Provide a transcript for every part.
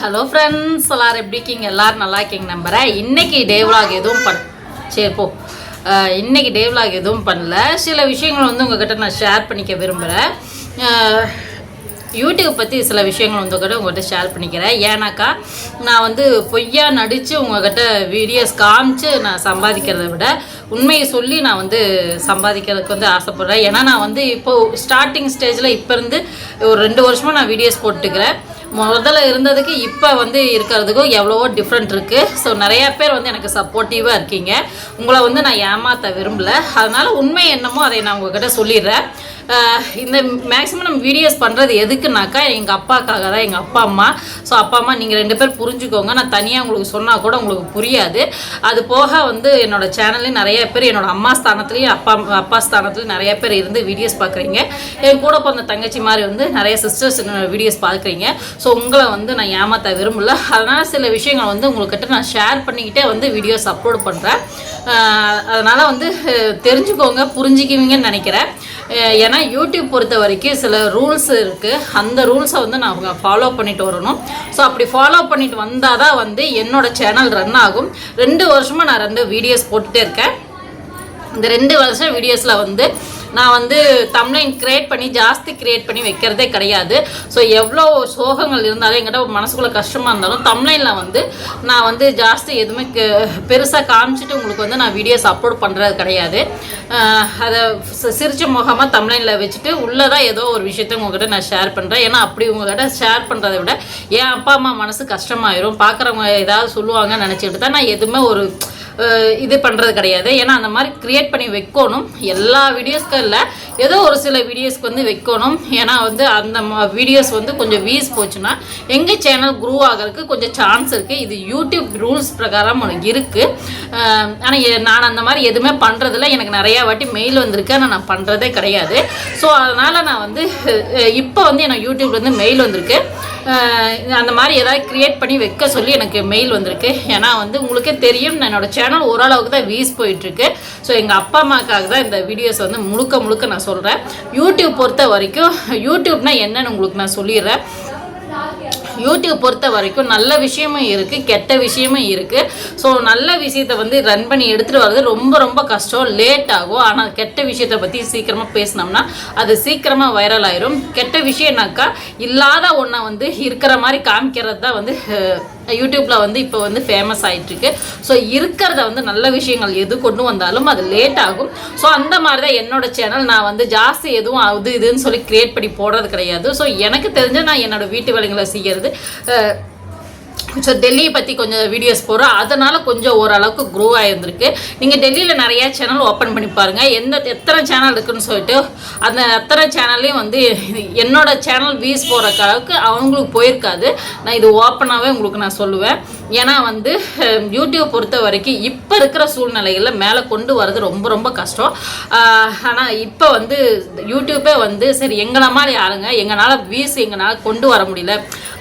Hello friends எல்லாரும் எப்படி இருக்கீங்க? எல்லாரும் நல்லா இருக்கீங்க நம்புகிறேன் இன்னைக்கு டே எதுவும் பண் சரி போ. இன்றைக்கி இன்னைக்கு டே எதுவும் பண்ணல. சில விஷயங்கள் வந்து உங்ககிட்ட நான் ஷேர் பண்ணிக்க விரும்புகிறேன் யூடியூப் பற்றி சில விஷயங்கள் வந்து உங்ககிட்ட உங்கள்கிட்ட ஷேர் பண்ணிக்கிறேன். ஏன்னாக்கா நான் வந்து பொய்யா நடித்து உங்ககிட்ட வீடியோஸ் காமிச்சு நான் சம்பாதிக்கிறத விட உண்மையை சொல்லி நான் வந்து சம்பாதிக்கிறதுக்கு வந்து ஆசைப்பட்றேன். ஏன்னா நான் வந்து இப்போது ஸ்டார்டிங் ஸ்டேஜில் இப்போ இருந்து ஒரு ரெண்டு வருஷமாக நான் வீடியோஸ் போட்டுக்கிறேன் முதல்ல இருந்ததுக்கு இப்போ வந்து இருக்கிறதுக்கும் எவ்வளவோ டிஃப்ரெண்ட் இருக்குது ஸோ நிறையா பேர் வந்து எனக்கு சப்போர்ட்டிவாக இருக்கீங்க. உங்களை வந்து நான் ஏமாற்ற விரும்பல. அதனால் உண்மை என்னமோ அதை நான் உங்ககிட்ட சொல்லிடுறேன். இந்த மேக்ஸிமம் நம்ம வீடியோஸ் பண்ணுறது எதுக்குனாக்கா எங்கள் அப்பாக்காக தான் எங்கள் அப்பா அம்மா. ஸோ அப்பா அம்மா நீங்கள் ரெண்டு பேர் புரிஞ்சுக்கோங்க. நான் தனியாக உங்களுக்கு சொன்னால் கூட உங்களுக்கு புரியாது. அது போக வந்து என்னோட சேனல்லையும் நிறைய பேர் என்னோடய அம்மா ஸ்தானத்துலேயும் அப்பா அப்பா ஸ்தானத்துலையும் நிறைய பேர் இருந்து வீடியோஸ் பார்க்குறீங்க. என் கூட பிறந்த தங்கச்சி மாதிரி வந்து நிறைய சிஸ்டர்ஸ் வீடியோஸ் பார்க்குறீங்க. ஸோ உங்களை வந்து நான் ஏமாற்ற விரும்பல. அதனால் சில விஷயங்கள் வந்து உங்கள்கிட்ட நான் ஷேர் பண்ணிக்கிட்டே வந்து வீடியோஸ் அப்லோட் பண்ணுறேன் அதனால் வந்து தெரிஞ்சுக்கோங்க புரிஞ்சுக்குவீங்கன்னு நினைக்கிறேன். ஏன்னா யூடியூப் பொறுத்த வரைக்கும் சில ரூல்ஸ் இருக்குது அந்த ரூல்ஸை வந்து நான் ஃபாலோ பண்ணிட்டு வரணும். ஸோ அப்படி ஃபாலோ பண்ணிட்டு வந்தால் தான் வந்து என்னோடய சேனல் ரன் ஆகும். ரெண்டு வருஷமாக நான் ரெண்டு வீடியோஸ் போட்டுகிட்டே இருக்கேன். இந்த ரெண்டு வருஷம் வீடியோஸில் வந்து நான் வந்து தம்ப்ளைன் கிரியேட் பண்ணி ஜாஸ்தி கிரியேட் பண்ணி வைக்கிறதே கிடையாது. ஸோ எவ்வளோ சோகங்கள் இருந்தாலும் எங்கிட்ட மனசுக்குள்ளே கஷ்டமாக இருந்தாலும் தம்ப்ளைனில் வந்து நான் வந்து ஜாஸ்தி எதுவுமே பெருசாக காமிச்சிட்டு உங்களுக்கு வந்து நான் வீடியோஸ் அப்லோட் பண்ணுறது கிடையாது. அதை சி- சிரிச்ச முகமாக தம்ப்ளைனில் வச்சுட்டு உள்ளே தான் ஏதோ ஒரு விஷயத்த உங்ககிட்ட நான் ஷேர் பண்ணுறேன் ஏன்னா அப்படி உங்ககிட்ட ஷேர் பண்ணுறதை விட என் அப்பா அம்மா மனசு கஷ்டமாயிரும். பார்க்குறவங்க ஏதாவது சொல்லுவாங்கன்னு நினச்சிக்கிட்டு தான் நான் எதுவுமே ஒரு இது பண்ணுறது கிடையாது. ஏன்னா அந்த மாதிரி க்ரியேட் பண்ணி வைக்கணும். எல்லா வீடியோஸ்க்கும் இல்லை. ஏதோ ஒரு சில வீடியோஸ்க்கு வந்து வைக்கணும். ஏன்னா வந்து அந்த வீடியோஸ் வந்து கொஞ்சம் வீஸ் போச்சுன்னா எங்கள் சேனல் க்ரூ ஆகிறதுக்கு கொஞ்சம் சான்ஸ் இருக்குது இது யூடியூப் ரூல்ஸ் பிரகாரம் இருக்குது ஆனால் நான் அந்த மாதிரி எதுவுமே பண்ணுறதில்ல எனக்கு நிறையா வாட்டி மெயில் வந்திருக்கு. ஆனால் நான் பண்ணுறதே கிடையாது. ஸோ அதனால் நான் வந்து இப்போ வந்து எனக்கு யூடியூப்லேருந்து மெயில் வந்திருக்கு. அந்த மாதிரி ஏதாவது க்ரியேட் பண்ணி வைக்க சொல்லி எனக்கு மெயில் வந்திருக்கு. ஏன்னா வந்து உங்களுக்கே தெரியும் நான் என்னோட சேனல் ஓரளவுக்கு தான் வீஸ் போயிட்டுருக்கு. ஸோ எங்கள் அப்பா அம்மாக்காக தான் இந்த வீடியோஸ் வந்து முழுக்க முழுக்க நான் சொல்கிறேன் யூடியூப் பொறுத்த வரைக்கும் யூடியூப்னால் என்னன்னு உங்களுக்கு நான் சொல்லிடுறேன். யூடியூப் பொறுத்த வரைக்கும் நல்ல விஷயமும் இருக்குது கெட்ட விஷயமும் இருக்குது ஸோ நல்ல விஷயத்தை வந்து ரன் பண்ணி எடுத்துகிட்டு வர்றது ரொம்ப ரொம்ப கஷ்டம். லேட் ஆகும். ஆனால் கெட்ட விஷயத்தை பற்றி சீக்கிரமாக பேசினோம்னா அது சீக்கிரமாக வைரல் ஆயிரும். கெட்ட விஷயம்னாக்கா இல்லாத ஒன்றை வந்து இருக்கிற மாதிரி காமிக்கிறது தான் வந்து யூடியூப்பில் வந்து இப்போ வந்து ஃபேமஸ் ஆகிட்டுருக்கு ஸோ இருக்கிறத வந்து நல்ல விஷயங்கள் எது கொண்டு வந்தாலும் அது லேட் ஆகும். ஸோ அந்த மாதிரி தான் என்னோட சேனல் நான் வந்து ஜாஸ்தி எதுவும் அது இதுன்னு சொல்லி க்ரியேட் பண்ணி போடுறது கிடையாது. ஸோ எனக்கு தெரிஞ்ச நான் என்னோட வீட்டு வேலைகளை செய்கிறது ஸோ டெல்லியை பற்றி கொஞ்சம் வீடியோஸ் போடுறோம். அதனால் கொஞ்சம் ஓரளவுக்கு க்ரோ ஆகியிருந்திருக்கு நீங்கள் டெல்லியில் நிறையா சேனல் ஓப்பன் பண்ணி பாருங்கள் எந்த எத்தனை சேனல் இருக்குன்னு சொல்லிட்டு அந்த அத்தனை சேனல்லையும் வந்து என்னோட சேனல் வீஸ் போகிற அளவுக்கு அவங்களுக்கு போயிருக்காது. நான் இது ஓப்பனாகவே உங்களுக்கு நான் சொல்லுவேன். ஏன்னா வந்து யூடியூப் பொறுத்த வரைக்கும் இப்போ இருக்கிற சூழ்நிலைகளில் மேலே கொண்டு வர்றது ரொம்ப ரொம்ப கஷ்டம். ஆனால் இப்போ வந்து யூடியூப்பே வந்து சரி எங்களை மாதிரி ஆளுங்க எங்களால் வீஸ் எங்களால் கொண்டு வர முடியல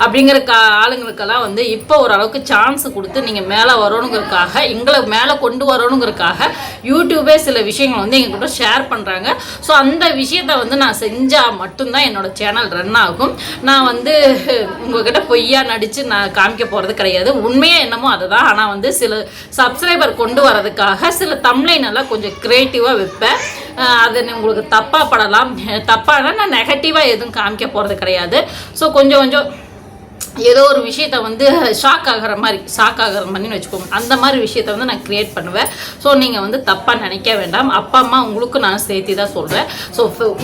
அப்படிங்கிற கா ஆளுங்களுக்கெல்லாம் வந்து இப்போ ஓரளவுக்கு சான்ஸ் கொடுத்து நீங்கள் மேலே வரணுங்கிறதுக்காக எங்களை மேலே கொண்டு வரணுங்கிறதுக்காக யூடியூபே சில விஷயங்கள் வந்து எங்ககிட்ட ஷேர் பண்ணுறாங்க ஸோ அந்த விஷயத்த வந்து நான் செஞ்சால் மட்டும்தான் என்னோடய சேனல் ரன் ஆகும். நான் வந்து உங்ககிட்ட பொய்யா நடித்து நான் காமிக்க போகிறது கிடையாது. உண்மையாக என்னமோ அதுதான். ஆனால் வந்து சில சப்ஸ்கிரைபர் கொண்டு வரதுக்காக சில தம்ப்ளைன் கொஞ்சம் க்ரியேட்டிவாக வைப்பேன். அது உங்களுக்கு தப்பாக படலாம். தப்பானா நான் நெகட்டிவாக எதுவும் காமிக்க போகிறது கிடையாது. ஸோ கொஞ்சம் கொஞ்சம் ஏதோ ஒரு விஷயத்த வந்து ஷாக் ஆகிற மாதிரி ஷாக் ஆகிற மாதிரின்னு வச்சுக்கோங்க. அந்த மாதிரி விஷயத்த வந்து நான் க்ரியேட் பண்ணுவேன். ஸோ நீங்கள் வந்து தப்பாக நினைக்க வேண்டாம். அப்பா அம்மா உங்களுக்கு நான் சேர்த்தி தான் சொல்கிறேன் ஸோ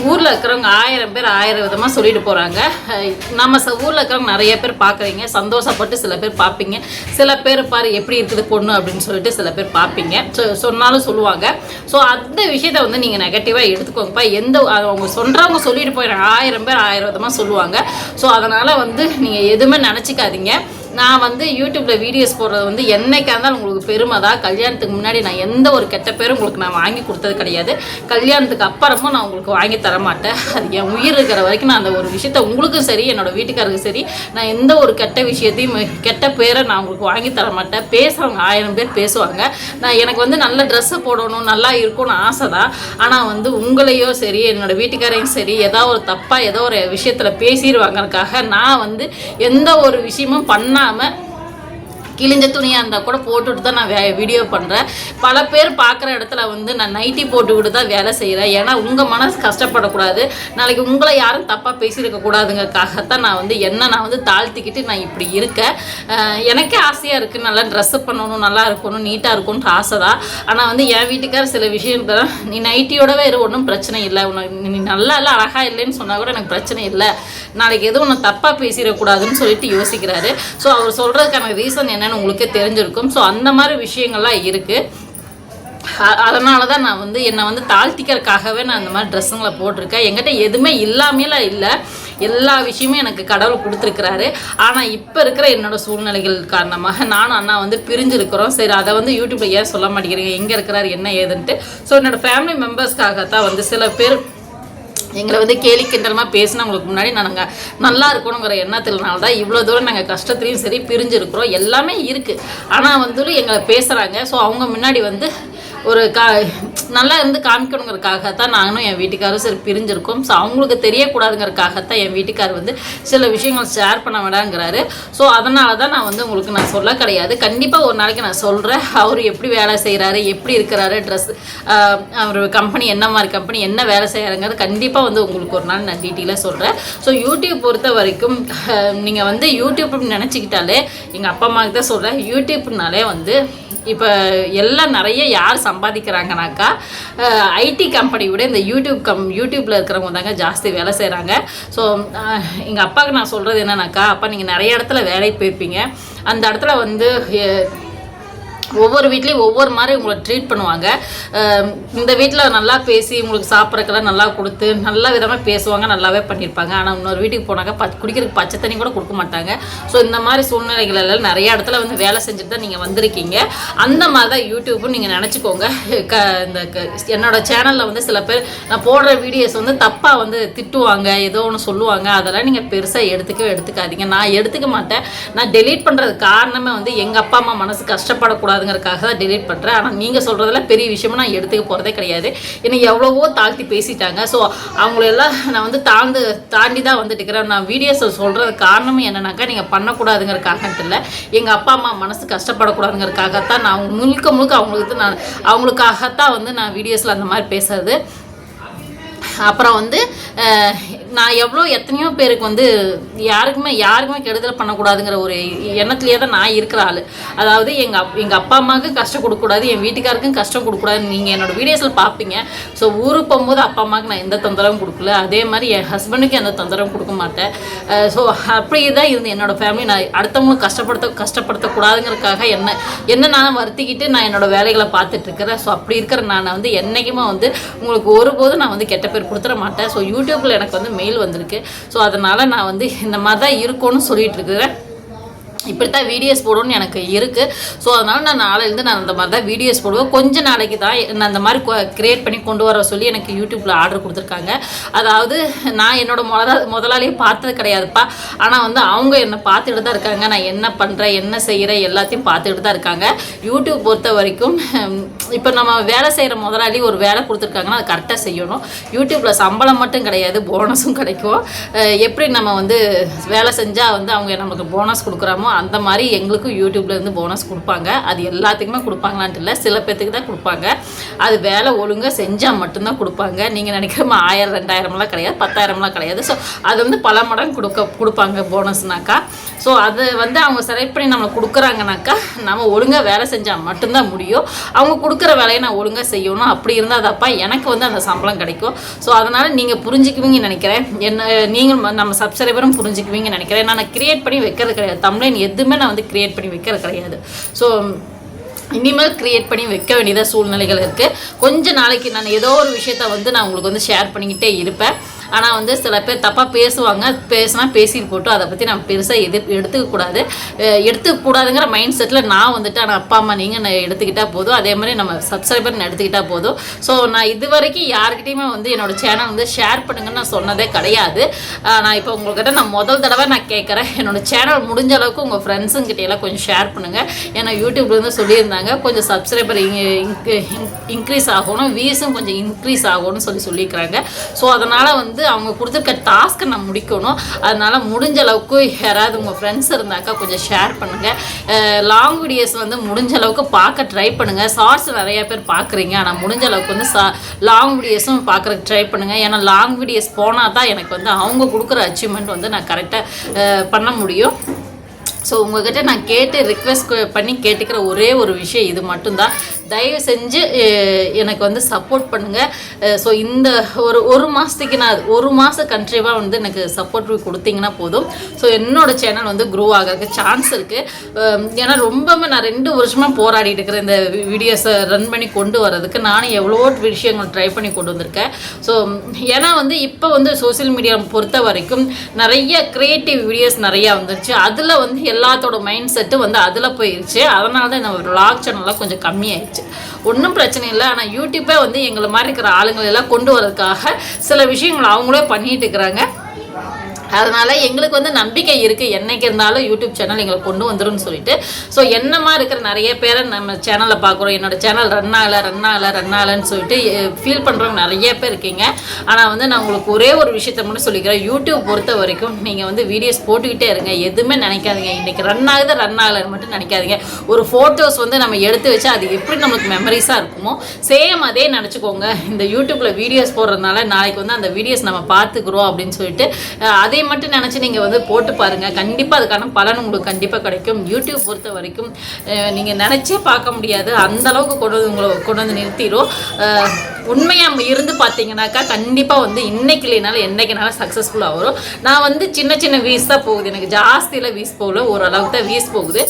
ஊரில் இருக்கிறவங்க ஆயிரம் பேர் ஆயிரம் விதமாக சொல்லிட்டு போகிறாங்க நம்ம ச ஊரில் இருக்கிறவங்க நிறைய பேர் பார்க்குறீங்க. சந்தோஷப்பட்டு சில பேர் பார்ப்பீங்க. சில பேர் பாரு எப்படி இருக்குது பொண்ணு அப்படின்னு சொல்லிட்டு சில பேர் பார்ப்பீங்க. ஸோ சொன்னாலும் சொல்லுவாங்க. ஸோ அந்த விஷயத்த வந்து நீங்கள் நெகட்டிவாக எடுத்துக்கோங்கப்பா. எந்த அவங்க சொல்கிறவங்க சொல்லிட்டு போயிடுறாங்க. ஆயிரம் பேர் ஆயிரம் விதமாக சொல்லுவாங்க. ஸோ அதனால் வந்து நீங்கள் எதுவுமே நினச்சிக்காதீங்க. நான் வந்து யூடியூப்பில் வீடியோஸ் போடுறது வந்து என்னைக்கா இருந்தாலும் உங்களுக்கு பெருமை தான். கல்யாணத்துக்கு முன்னாடி நான் எந்த ஒரு கெட்ட பேரும் உங்களுக்கு நான் வாங்கி கொடுத்தது கிடையாது. கல்யாணத்துக்கு அப்புறமும் நான் உங்களுக்கு வாங்கி தர மாட்டேன். அது என் உயிர் இருக்கிற வரைக்கும் நான் அந்த ஒரு விஷயத்த உங்களுக்கும் சரி என்னோட வீட்டுக்காரருக்கும் சரி நான் எந்த ஒரு கெட்ட விஷயத்தையும் கெட்ட பேரை நான் உங்களுக்கு வாங்கி தர மாட்டேன். பேசுகிறவங்க ஆயிரம் பேர் பேசுவாங்க. நான் எனக்கு வந்து நல்ல ட்ரெஸ்ஸை போடணும் நல்லா இருக்கும்னு ஆசை தான். ஆனால் வந்து உங்களையோ சரி என்னோட வீட்டுக்காரையும் சரி ஏதோ ஒரு தப்பாக ஏதோ ஒரு விஷயத்தில் பேசிடுவாங்கறதுக்காக நான் வந்து எந்த ஒரு விஷயமும் பண்ண பண்ணாமல் கிழிஞ்ச துணியாக இருந்தால் கூட போட்டுட்டு தான் நான் வே வீடியோ பண்ணுறேன் பல பேர் பார்க்குற இடத்துல வந்து நான் நைட்டி போட்டுக்கிட்டு தான் வேலை செய்கிறேன் ஏன்னா உங்கள் மனசு கஷ்டப்படக்கூடாது. நாளைக்கு உங்களை யாரும் தப்பாக பேசியிருக்க தான் நான் வந்து என்ன நான் வந்து தாழ்த்திக்கிட்டு நான் இப்படி இருக்கேன். எனக்கே ஆசையாக இருக்குது நல்லா ட்ரெஸ்ஸு பண்ணணும் நல்லா இருக்கணும் நீட்டாக இருக்கணும்னு ஆசை தான். ஆனால் வந்து என் வீட்டுக்கார சில விஷயம் நீ நைட்டியோடவே இரு ஒன்றும் பிரச்சனை இல்லை. உனக்கு நீ நல்லா இல்லை அழகாக இல்லைன்னு சொன்னால் கூட எனக்கு பிரச்சனை இல்லை. நாளைக்கு எதுவும் உன்னை தப்பாக பேசிடக்கூடாதுன்னு சொல்லிட்டு யோசிக்கிறாரு. ஸோ அவர் சொல்கிறதுக்கான ரீசன் என்னன்னு உங்களுக்கே தெரிஞ்சிருக்கும். ஸோ அந்த மாதிரி விஷயங்கள்லாம் இருக்குது அதனால தான் நான் வந்து என்னை வந்து தாழ்த்திக்கிறதுக்காகவே நான் இந்த மாதிரி ட்ரெஸ்ஸுங்களை போட்டிருக்கேன். எங்கிட்ட எதுவுமே இல்லாமலாம் இல்லை. எல்லா விஷயமும் எனக்கு கடவுள் கொடுத்துருக்கிறாரு. ஆனால் இப்போ இருக்கிற என்னோட சூழ்நிலைகள் காரணமாக நானும் அண்ணா வந்து பிரிஞ்சிருக்கிறோம். சரி அதை வந்து யூடியூப்பில் ஏன் சொல்ல மாட்டேங்கிறீங்க? எங்கே இருக்கிறாரு என்ன ஏதுன்ட்டு. ஸோ என்னோட ஃபேமிலி மெம்பர்ஸ்க்காக தான் வந்து சில பேர் எங்களை வந்து கேலி கிண்டலமாக பேசினவங்களுக்கு முன்னாடி நாங்கள் நல்லா இருக்கணுங்கிற எண்ணத்தினால தான் இவ்வளோ தூரம் நாங்கள் கஷ்டத்துலையும் சரி பிரிஞ்சிருக்கிறோம். எல்லாமே இருக்குது ஆனால் வந்து எங்களை பேசுகிறாங்க ஸோ அவங்க முன்னாடி வந்து ஒரு கா நல்லா இருந்து காமிக்கணுங்கிறதுக்காகத்தான் நானும் என் வீட்டுக்காரும் சரி பிரிஞ்சிருக்கோம். ஸோ அவங்களுக்கு தெரியக்கூடாதுங்கிறதுக்காகத்தான் என் வீட்டுக்கார் வந்து சில விஷயங்கள் ஷேர் பண்ண வேடாங்கிறாரு ஸோ அதனால தான் நான் வந்து உங்களுக்கு நான் சொல்ல கிடையாது. கண்டிப்பாக ஒரு நாளைக்கு நான் சொல்கிறேன் அவர் எப்படி வேலை செய்கிறாரு எப்படி இருக்கிறாரு ட்ரெஸ் அவர் கம்பெனி என்ன மாதிரி கம்பெனி என்ன வேலை செய்கிறாங்கிறது கண்டிப்பாக வந்து உங்களுக்கு ஒரு நாள் நான் டீட்டெயிலாக சொல்கிறேன் ஸோ யூடியூப் பொறுத்த வரைக்கும் நீங்கள் வந்து யூடியூப் நினச்சிக்கிட்டாலே எங்கள் அப்பா அம்மாவுக்கு தான் சொல்கிறேன் யூடியூப்னாலே வந்து இப்போ எல்லாம் நிறைய யார் சம்பாதிக்கிறாங்கனாக்கா ஐடி கம்பெனி விட இந்த யூடியூப் கம் யூடியூப்பில் இருக்கிறவங்க தாங்க ஜாஸ்தி வேலை செய்கிறாங்க ஸோ எங்கள் அப்பாவுக்கு நான் சொல்கிறது என்னன்னாக்கா அப்பா நீங்கள் நிறைய இடத்துல வேலைக்கு போயிருப்பீங்க. அந்த இடத்துல வந்து ஒவ்வொரு வீட்லேயும் ஒவ்வொரு மாதிரி உங்களை ட்ரீட் பண்ணுவாங்க. இந்த வீட்டில் நல்லா பேசி உங்களுக்கு சாப்பிட்றக்கெல்லாம் நல்லா கொடுத்து நல்ல விதமாக பேசுவாங்க நல்லாவே பண்ணியிருப்பாங்க. ஆனால் இன்னொரு வீட்டுக்கு போனாக்க ப குடிக்கிறதுக்கு பச்சை தண்ணி கூட கொடுக்க மாட்டாங்க. ஸோ இந்த மாதிரி சூழ்நிலைகள் எல்லாம் நிறைய இடத்துல வந்து வேலை செஞ்சுட்டு தான் நீங்கள் வந்திருக்கீங்க. அந்த மாதிரி தான் யூடியூப்பும் நீங்கள் நினச்சிக்கோங்க. க இந்த க- என்னோட சேனலில் வந்து சில பேர் நான் போடுற வீடியோஸ் வந்து தப்பாக வந்து திட்டுவாங்க ஏதோ ஒன்று சொல்லுவாங்க. அதெல்லாம் நீங்கள் பெருசாக எடுத்துக்கவே எடுத்துக்காதீங்க. நான் எடுத்துக்க மாட்டேன். நான் டெலீட் பண்ணுறது காரணமே வந்து எங்கள் அப்பா அம்மா மனசு கஷ்டப்படக்கூடாது. கஷ்டப்படக்கூடாதுங்கிறதுக்காக தான் டிலீட் பண்ணுறேன் ஆனால் நீங்கள் சொல்கிறதுல பெரிய விஷயமா நான் எடுத்துக்க போகிறதே கிடையாது. என்னை எவ்வளவோ தாழ்த்தி பேசிட்டாங்க. ஸோ அவங்களெல்லாம் நான் வந்து தாழ்ந்து தாண்டி தான் வந்துட்டு இருக்கிறேன். நான் வீடியோஸை சொல்கிறது காரணம் என்னன்னாக்கா நீங்கள் பண்ணக்கூடாதுங்கிறதுக்காகன்ட்டு இல்லை எங்கள் அப்பா அம்மா மனசு கஷ்டப்படக்கூடாதுங்கிறதுக்காகத்தான் நான் முழுக்க முழுக்க அவங்களுக்கு நான் அவங்களுக்காகத்தான் வந்து நான் வீடியோஸில் அந்த மாதிரி பேசுறது. அப்புறம் வந்து நான் எவ்வளோ எத்தனையோ பேருக்கு வந்து யாருக்குமே யாருக்குமே கெடுதல் பண்ணக்கூடாதுங்கிற ஒரு எண்ணத்துலேயே தான் நான் இருக்கிற ஆள். அதாவது எங்கள் அப் எங்கள் அப்பா அம்மாவுக்கு கஷ்டம் கொடுக்கக்கூடாது என் வீட்டுக்காருக்கும் கஷ்டம் கொடுக்கக்கூடாது நீங்கள் என்னோடய வீடியோஸில் பார்ப்பீங்க ஸோ ஊருக்கு போகும்போது அப்பா அம்மாவுக்கு நான் எந்த தொந்தரவும் கொடுக்கல. அதே மாதிரி என் ஹஸ்பண்டுக்கு எந்த தொந்தரவும் கொடுக்க மாட்டேன். ஸோ அப்படி தான் இருந்து என்னோடய ஃபேமிலி நான் அடுத்தவங்களும் கஷ்டப்படுத்த கஷ்டப்படுத்தக்கூடாதுங்கிறதுக்காக என்ன என்ன நான் வருத்திக்கிட்டு நான் என்னோடய வேலைகளை பார்த்துட்டு இருக்கிறேன். ஸோ அப்படி இருக்கிற நான் வந்து என்றைக்குமே வந்து உங்களுக்கு ஒருபோதும் நான் வந்து கெட்ட பேர் கொடுத்துட மாட்டேன். ஸோ யூடியூப்பில் எனக்கு வந்து மெயில் வந்திருக்கு. ஸோ அதனால் நான் வந்து இந்த மாதிரி தான் இருக்கும்னு சொல்லிகிட்ருக்குறேன் இருக்கிறேன். இப்படித்தான் வீடியோஸ் போடணும்னு எனக்கு இருக்குது ஸோ அதனால் நான் நாளையிலேருந்து நான் அந்த மாதிரி தான் வீடியோஸ் போடுவேன். கொஞ்ச நாளைக்கு தான் நான் அந்த மாதிரி க்ரியேட் பண்ணி கொண்டு வர சொல்லி எனக்கு யூடியூப்பில் ஆர்டர் கொடுத்துருக்காங்க. அதாவது நான் என்னோட முதலா முதலாளியை பார்த்தது கிடையாதுப்பா. ஆனால் வந்து அவங்க என்னை பார்த்துட்டு தான் இருக்காங்க. நான் என்ன பண்ணுறேன் என்ன செய்கிறேன் எல்லாத்தையும் பார்த்துட்டு தான் இருக்காங்க. யூடியூப் பொறுத்த வரைக்கும் இப்போ நம்ம வேலை செய்கிற முதலாளி ஒரு வேலை கொடுத்துருக்காங்கன்னா அது கரெக்டாக செய்யணும். யூடியூப்பில் சம்பளம் மட்டும் கிடையாது போனஸும் கிடைக்கும். எப்படி நம்ம வந்து வேலை செஞ்சால் வந்து அவங்க நமக்கு போனஸ் கொடுக்குறாமோ அந்த மாதிரி எங்களுக்கும் யூடியூப்லேருந்து போனஸ் கொடுப்பாங்க. அது எல்லாத்துக்குமே கொடுப்பாங்களான்ட்டு இல்லை சில பேர்த்துக்கு தான் கொடுப்பாங்க. அது வேலை ஒழுங்காக செஞ்சால் மட்டும்தான் கொடுப்பாங்க. நீங்கள் நினைக்கிற ஆயிரம் ரெண்டாயிரம்லாம் கிடையாது பத்தாயிரம்லாம் கிடையாது. ஸோ அது வந்து பல மடங்கு கொடுக்க கொடுப்பாங்க போனஸ்னாக்கா ஸோ அது வந்து அவங்க செலக்ட் பண்ணி நம்மளை கொடுக்குறாங்கனாக்கா நம்ம ஒழுங்காக வேலை செஞ்சால் மட்டும்தான் முடியும். அவங்க கொடுக்குற வேலையை நான் ஒழுங்காக செய்யணும். அப்படி இருந்தால் தப்பா எனக்கு வந்து அந்த சம்பளம் கிடைக்கும். ஸோ அதனால் நீங்கள் புரிஞ்சுக்குவீங்கன்னு நினைக்கிறேன். என்ன நீங்கள் நம்ம சப்ஸ்கிரைபரும் புரிஞ்சுக்குவீங்கன்னு நினைக்கிறேன். நான் கிரியேட் பண்ணி வைக்கிறது கிடையாது. தமிழன் எதுவுமே நான் வந்து கிரியேட் பண்ணி வைக்கிறது கிடையாது. ஸோ இனிமேல் கிரியேட் பண்ணி வைக்க வேண்டியதாக சூழ்நிலைகள் இருக்குது கொஞ்ச நாளைக்கு நான் ஏதோ ஒரு விஷயத்த வந்து நான் உங்களுக்கு வந்து ஷேர் பண்ணிக்கிட்டே இருப்பேன். ஆனால் வந்து சில பேர் தப்பாக பேசுவாங்க. பேசினா பேசிட்டு போட்டு அதை பற்றி நம்ம பெருசாக எது எடுத்துக்கக்கூடாது எடுத்துக்கூடாதுங்கிற எடுத்துக்கக்கூடாதுங்கிற மைண்ட் செட்டில் நான் வந்துட்டு ஆனால் அப்பா அம்மா நீங்கள் நான் எடுத்துக்கிட்டால் போதும். அதே மாதிரி நம்ம சப்ஸ்கிரைபர் எடுத்துக்கிட்டால் போதும். ஸோ நான் இது வரைக்கும் யாருக்கிட்டையுமே வந்து என்னோட சேனல் வந்து ஷேர் பண்ணுங்கன்னு நான் சொன்னதே கிடையாது. நான் இப்போ உங்கள்கிட்ட நான் முதல் தடவை நான் கேட்குறேன். என்னோட சேனல் முடிஞ்ச அளவுக்கு உங்கள் ஃப்ரெண்ட்ஸுங்கிட்ட எல்லாம் கொஞ்சம் ஷேர் பண்ணுங்கள் ஏன்னா யூடியூப்லேருந்து சொல்லியிருந்தாங்க. கொஞ்சம் சப்ஸ்கிரைபர் இன்க்ரீஸ் ஆகணும். வியூஸும் கொஞ்சம் இன்க்ரீஸ் ஆகணும்னு சொல்லி சொல்லியிருக்கிறாங்க. ஸோ அதனால் வந்து வந்து அவங்க கொடுத்துருக்க டாஸ்க்கை நான் முடிக்கணும். அதனால் முடிஞ்ச அளவுக்கு யாராவது உங்கள் ஃப்ரெண்ட்ஸ் இருந்தாக்கா கொஞ்சம் ஷேர் பண்ணுங்கள் லாங் வீடியோஸ் வந்து முடிஞ்ச அளவுக்கு பார்க்க ட்ரை பண்ணுங்கள் ஷார்ட்ஸ் நிறைய பேர் பார்க்குறீங்க. ஆனால் முடிஞ்ச அளவுக்கு வந்து சா லாங் வீடியோஸும் பார்க்குறதுக்கு ட்ரை பண்ணுங்கள் ஏன்னா லாங் வீடியோஸ் போனால் தான் எனக்கு வந்து அவங்க கொடுக்குற அச்சீவ்மெண்ட் வந்து நான் கரெக்டாக பண்ண முடியும். ஸோ உங்ககிட்ட நான் கேட்டு ரிக்வெஸ்ட் பண்ணி கேட்டுக்கிற ஒரே ஒரு விஷயம் இது மட்டும்தான். தயவு செஞ்சு எனக்கு வந்து சப்போர்ட் பண்ணுங்கள் ஸோ இந்த ஒரு ஒரு மாதத்துக்கு நான் ஒரு மாதம் கண்டிப்பாக வந்து எனக்கு சப்போர்ட் கொடுத்தீங்கன்னா போதும். ஸோ என்னோட சேனல் வந்து க்ரோ ஆகிறதுக்கு சான்ஸ் இருக்குது ஏன்னா ரொம்பவே நான் ரெண்டு வருஷமாக போராடிட்டு இருக்கிறேன் இந்த வீடியோஸை ரன் பண்ணி கொண்டு வரதுக்கு நானும் எவ்வளோ விஷயங்கள் ட்ரை பண்ணி கொண்டு வந்திருக்கேன். ஸோ ஏன்னா வந்து இப்போ வந்து சோஷியல் மீடியா பொறுத்த வரைக்கும் நிறைய க்ரியேட்டிவ் வீடியோஸ் நிறையா வந்துருச்சு. அதில் வந்து எல்லாத்தோட மைண்ட் செட்டு வந்து அதில் போயிருச்சு. அதனால தான் இந்த vlog சேனல்லாம் கொஞ்சம் கம்மியாயிருக்கு. ஒன்றும் பிரச்சனை இல்லை. ஆனால் யூடியூப்பே வந்து எங்களை மாதிரி இருக்கிற ஆளுங்களை எல்லாம் கொண்டு வரதுக்காக சில விஷயங்கள் அவங்களே பண்ணிட்டு இருக்கிறாங்க. அதனால எங்களுக்கு வந்து நம்பிக்கை இருக்கு. என்னைக்கு இருந்தாலும் யூடியூப் சேனல் எங்களுக்கு கொண்டு வந்துடும் சொல்லிட்டு. ஸோ என்னமா இருக்கிற நிறைய பேரை நம்ம சேனலில் பார்க்குறோம். என்னோட சேனல் ரன் ஆகலை ரன் ஆகலை ரன் ஆகலைன்னு சொல்லிட்டு ஃபீல் பண்ணுறவங்க நிறைய பேர் இருக்கீங்க. ஆனால் வந்து நான் உங்களுக்கு ஒரே ஒரு விஷயத்த மட்டும் சொல்லிக்கிறேன். யூடியூப் பொறுத்த வரைக்கும் நீங்கள் வந்து வீடியோஸ் போட்டுக்கிட்டே இருங்க. எதுவுமே நினைக்காதீங்க. இன்றைக்கி ரன் ஆகுது ரன் ஆகலைன்னு மட்டும் நினைக்காதீங்க. ஒரு ஃபோட்டோஸ் வந்து நம்ம எடுத்து வச்சா அது எப்படி நமக்கு மெமரிஸாக இருக்குமோ சேம் அதே நினச்சிக்கோங்க. இந்த யூடியூப்பில் வீடியோஸ் போடுறதுனால நாளைக்கு வந்து அந்த வீடியோஸ் நம்ம பார்த்துக்குறோம் அப்படின்னு சொல்லிட்டு அதே அதை மட்டும் நினச்சி நீங்கள் வந்து போட்டு பாருங்கள் கண்டிப்பாக அதுக்கான பலன் உங்களுக்கு கண்டிப்பாக கிடைக்கும். யூடியூப் பொறுத்த வரைக்கும் நீங்கள் நினச்சே பார்க்க முடியாது. அந்தளவுக்கு கொண்டு வந்து உங்களை கொண்டு வந்து நிறுத்திடும் உண்மையாக இருந்து பார்த்தீங்கன்னாக்கா கண்டிப்பாக வந்து இன்னைக்கு இல்லைனாலும் என்னைக்குனாலும் சக்ஸஸ்ஃபுல்லாக வரும். நான் வந்து சின்ன சின்ன வீஸ் தான் போகுது. எனக்கு ஜாஸ்தியில் வீஸ் போகல. ஓரளவுக்கு தான் வீஸ் போகுது.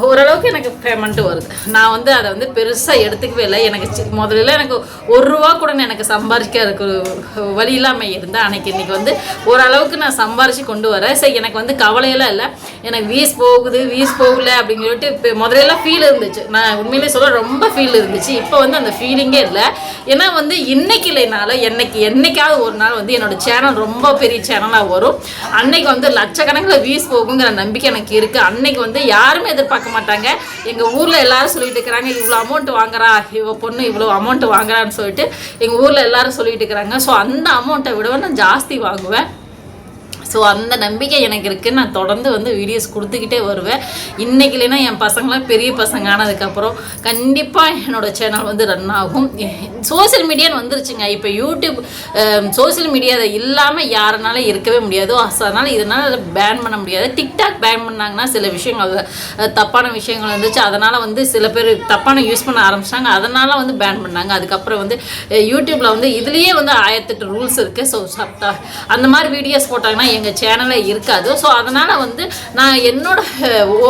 ஓரளவுக்கு எனக்கு பேமெண்ட் வருது. நான் வந்து அதை வந்து பெருசாக எடுத்துக்கவே இல்லை. எனக்கு சி- முதல்ல எனக்கு ஒரு ரூபா கூட எனக்கு சம்பாதிக்க சம்பாதிக்கிறதுக்கு வழி இல்லாமல் இருந்தேன் அன்னைக்கு இன்றைக்கி வந்து ஓரளவுக்கு நான் சம்பாரித்து கொண்டு வரேன். சரி எனக்கு வந்து கவலையெல்லாம் இல்லை. எனக்கு வீஸ் போகுது வீஸ் போகல அப்படின்னு சொல்லிட்டு இப்போ முதல்ல ஃபீல் இருந்துச்சு. நான் உண்மையிலே சொல்ல ரொம்ப ஃபீல் இருந்துச்சு. இப்போ வந்து அந்த ஃபீலிங்கே இல்லை. ஏன்னா வந்து இன்னைக்கு இல்லைனாலும் என்னைக்கு என்னைக்காவது ஒரு நாள் வந்து என்னோடய சேனல் ரொம்ப பெரிய சேனலாக வரும். அன்னைக்கு வந்து லட்சக்கணக்கில் வீஸ் போகுங்கிற நம்பிக்கை எனக்கு இருக்குது அன்னைக்கு வந்து யாருமே எதிர்பார்க்க மாட்டாங்க. எங்கள் ஊரில் எல்லாரும் சொல்லிட்டு இருக்கிறாங்க இவ்வளோ அமௌண்ட் வாங்குறா இவ பொண்ணு இவ்வளோ அமௌண்ட் வாங்குறான்னு சொல்லிட்டு எங்கள் ஊரில் எல்லாரும் சொல்லிட்டு இருக்கிறாங்க. ஸோ அந்த அமௌண்ட்டை விட நான் ஜாஸ்தி வாங்குவேன். ஸோ அந்த நம்பிக்கை எனக்கு இருக்குது நான் தொடர்ந்து வந்து வீடியோஸ் கொடுத்துக்கிட்டே வருவேன். இன்றைக்கி இல்லைன்னா என் பசங்களாம் பெரிய பசங்க ஆனதுக்கப்புறம் கண்டிப்பாக என்னோடய சேனல் வந்து ரன் ஆகும். சோஷியல் மீடியான்னு வந்துருச்சுங்க. இப்போ யூடியூப் சோஷியல் மீடியா இல்லாமல் யாருனால இருக்கவே முடியாது. So, அதனால் இதனால் பேன் பண்ண முடியாது. டிக்டாக் பேன் பண்ணாங்கன்னா சில விஷயங்கள் தப்பான விஷயங்கள் வந்துச்சு. அதனால் வந்து சில பேர் தப்பான யூஸ் பண்ண ஆரம்பிச்சிட்டாங்க. அதனால் வந்து பேன் பண்ணாங்க. அதுக்கப்புறம் வந்து யூடியூப்பில் வந்து இதுலேயே வந்து ஆயிரத்தெட்டு ரூல்ஸ் இருக்குது ஸோ அந்த மாதிரி வீடியோஸ் போட்டாங்கன்னா எங்கள் சேனலில் இருக்காது. ஸோ அதனால் வந்து நான் என்னோட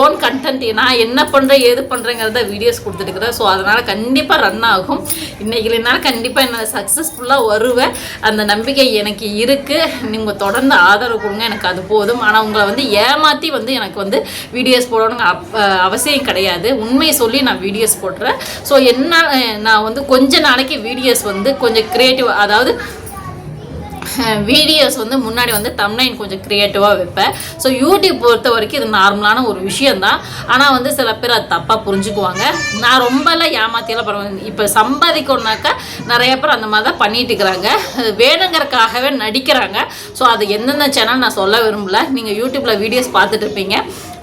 ஓன் கண்டென்ட் நான் என்ன பண்ணுறேன் ஏது பண்ணுறேங்கிறத வீடியோஸ் கொடுத்துட்டுக்கிறேன் ஸோ அதனால் கண்டிப்பாக ரன் ஆகும். இன்றைக்கி இல்லைனாலும் கண்டிப்பாக என்ன சக்ஸஸ்ஃபுல்லாக வருவேன். அந்த நம்பிக்கை எனக்கு இருக்குது நீங்கள் தொடர்ந்து ஆதரவு கொடுங்க. எனக்கு அது போதும். ஆனால் உங்களை வந்து ஏமாற்றி வந்து எனக்கு வந்து வீடியோஸ் போடணுங்க அப் அவசியம் கிடையாது. உண்மையை சொல்லி நான் வீடியோஸ் போடுறேன். ஸோ என்ன நான் வந்து கொஞ்ச நாளைக்கு வீடியோஸ் வந்து கொஞ்சம் க்ரியேட்டிவ் அதாவது வீடியோஸ் வந்து முன்னாடி வந்து தம்னைன் கொஞ்சம் க்ரியேட்டிவாக வைப்பேன். ஸோ யூடியூப் பொறுத்த வரைக்கும் இது நார்மலான ஒரு விஷயந்தான் ஆனால் வந்து சில பேர் அது தப்பாக புரிஞ்சுக்குவாங்க. நான் ரொம்பலாம் ஏமாத்தியெல்லாம் பரவாயில்ல. இப்போ சம்பாதிக்கணுனாக்கா நிறைய பேர் அந்த மாதிரி தான் பண்ணிட்டு இருக்கிறாங்க. வேணுங்கிறதுக்காகவே நடிக்கிறாங்க. ஸோ அது எந்தெந்த சேனல் நான் சொல்ல விரும்பல. நீங்கள் யூடியூப்பில் வீடியோஸ் பார்த்துட்டு இருப்பீங்க.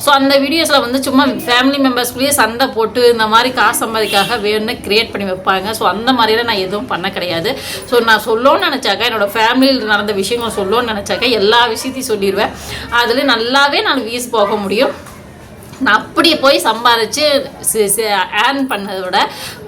ஸோ அந்த வீடியோஸில் வந்து சும்மா ஃபேமிலி மெம்பர்ஸ்குள்ளேயே சண்டை போட்டு இந்த மாதிரி காசு சம்பாதிக்காக வேணும்னு க்ரியேட் பண்ணி வைப்பாங்க. ஸோ அந்த மாதிரிலாம் நான் எதுவும் பண்ண கிடையாது. ஸோ நான் சொல்லணும்னு நினச்சாக்கா என்னோட ஃபேமிலியில் நடந்த விஷயங்கள் சொல்லணும்னு நினச்சாக்கா எல்லா விஷயத்தையும் சொல்லிடுவேன் அதில் நல்லாவே நான் வீஸ் போக முடியும். நான் அப்படி போய் சம்பாதிச்சு ஏர்ன் பண்ணதை விட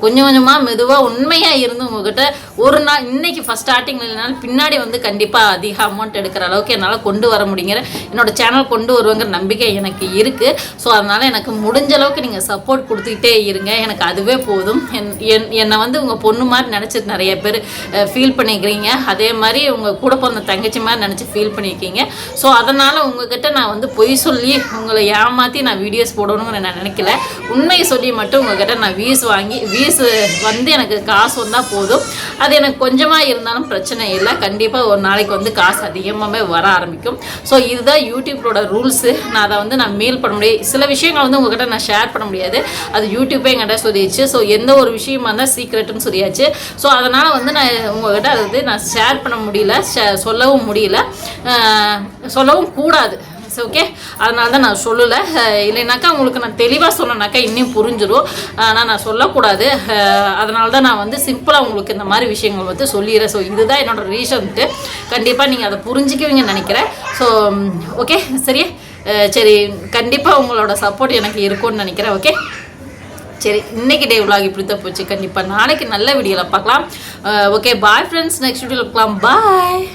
கொஞ்சம் கொஞ்சமாக மெதுவாக உண்மையாக இருந்து உங்ககிட்ட ஒரு நாள் இன்றைக்கி ஃபஸ்ட் ஸ்டார்டிங் இல்லைனாலும் பின்னாடி வந்து கண்டிப்பாக அதிக அமௌண்ட் எடுக்கிற அளவுக்கு என்னால் கொண்டு வர முடியுங்கிற என்னோட சேனல் கொண்டு வருவேங்கிற நம்பிக்கை எனக்கு இருக்குது ஸோ அதனால் எனக்கு முடிஞ்ச அளவுக்கு நீங்கள் சப்போர்ட் கொடுத்துக்கிட்டே இருங்க. எனக்கு அதுவே போதும். என் என்- என்னை வந்து உங்கள் பொண்ணு மாதிரி நினச்சிட்டு நிறைய பேர் ஃபீல் பண்ணிக்கிறீங்க. அதே மாதிரி உங்கள் கூட பிறந்த தங்கச்சி மாதிரி நினச்சி ஃபீல் பண்ணியிருக்கீங்க ஸோ அதனால் உங்ககிட்ட நான் வந்து பொய் சொல்லி உங்களை ஏமாற்றி நான் வீடியோ வீடியோஸ் போடணும்னு நான் நினைக்கல. உண்மையை சொல்லி மட்டும் உங்ககிட்ட நான் வியூஸ் வாங்கி வியூஸ் வந்து எனக்கு காசு வந்தால் போதும். அது எனக்கு கொஞ்சமாக இருந்தாலும் பிரச்சனை இல்லை. கண்டிப்பாக ஒரு நாளைக்கு வந்து காசு அதிகமாகவே வர ஆரம்பிக்கும். ஸோ இதுதான் யூடியூப்போட ரூல்ஸு நான் அதை வந்து நான் மேல் பண்ண முடியாது. சில விஷயங்கள் வந்து உங்ககிட்ட நான் ஷேர் பண்ண முடியாது. அது யூடியூப்பே என்கிட்ட சொல்லிடுச்சு ஸோ எந்த ஒரு விஷயமா இருந்தால் சீக்ரெட்டுன்னு சொல்லியாச்சு. ஸோ அதனால் வந்து நான் உங்ககிட்ட அது வந்து நான் ஷேர் பண்ண முடியல. ஷே- சொல்லவும் முடியல. சொல்லவும் கூடாது. ஓகே அதனால தான் நான் சொல்லலை. இல்லைனாக்கா உங்களுக்கு நான் தெளிவாக சொன்னேனாக்கா இன்னும் புரிஞ்சிடும் ஆனால் நான் சொல்லக்கூடாது. அதனால தான் நான் வந்து சிம்பிளாக உங்களுக்கு இந்த மாதிரி விஷயங்கள் வந்து சொல்லிடுறேன். ஸோ இதுதான் என்னோடய ரீசன்ட்டு கண்டிப்பாக நீங்கள் அதை புரிஞ்சிக்குவீங்கன்னு நினைக்கிறேன். ஸோ ஓகே சரி சரி. கண்டிப்பாக உங்களோட சப்போர்ட் எனக்கு இருக்கும்னு நினைக்கிறேன். ஓகே சரி. இன்னைக்கு டே விலாக் இப்படி தான் போச்சு. கண்டிப்பாக நாளைக்கு நல்ல வீடியோவில் பார்க்கலாம். ஓகே பாய் ஃப்ரெண்ட்ஸ் நெக்ஸ்ட் வீடியோவில் பார்க்கலாம். பாய்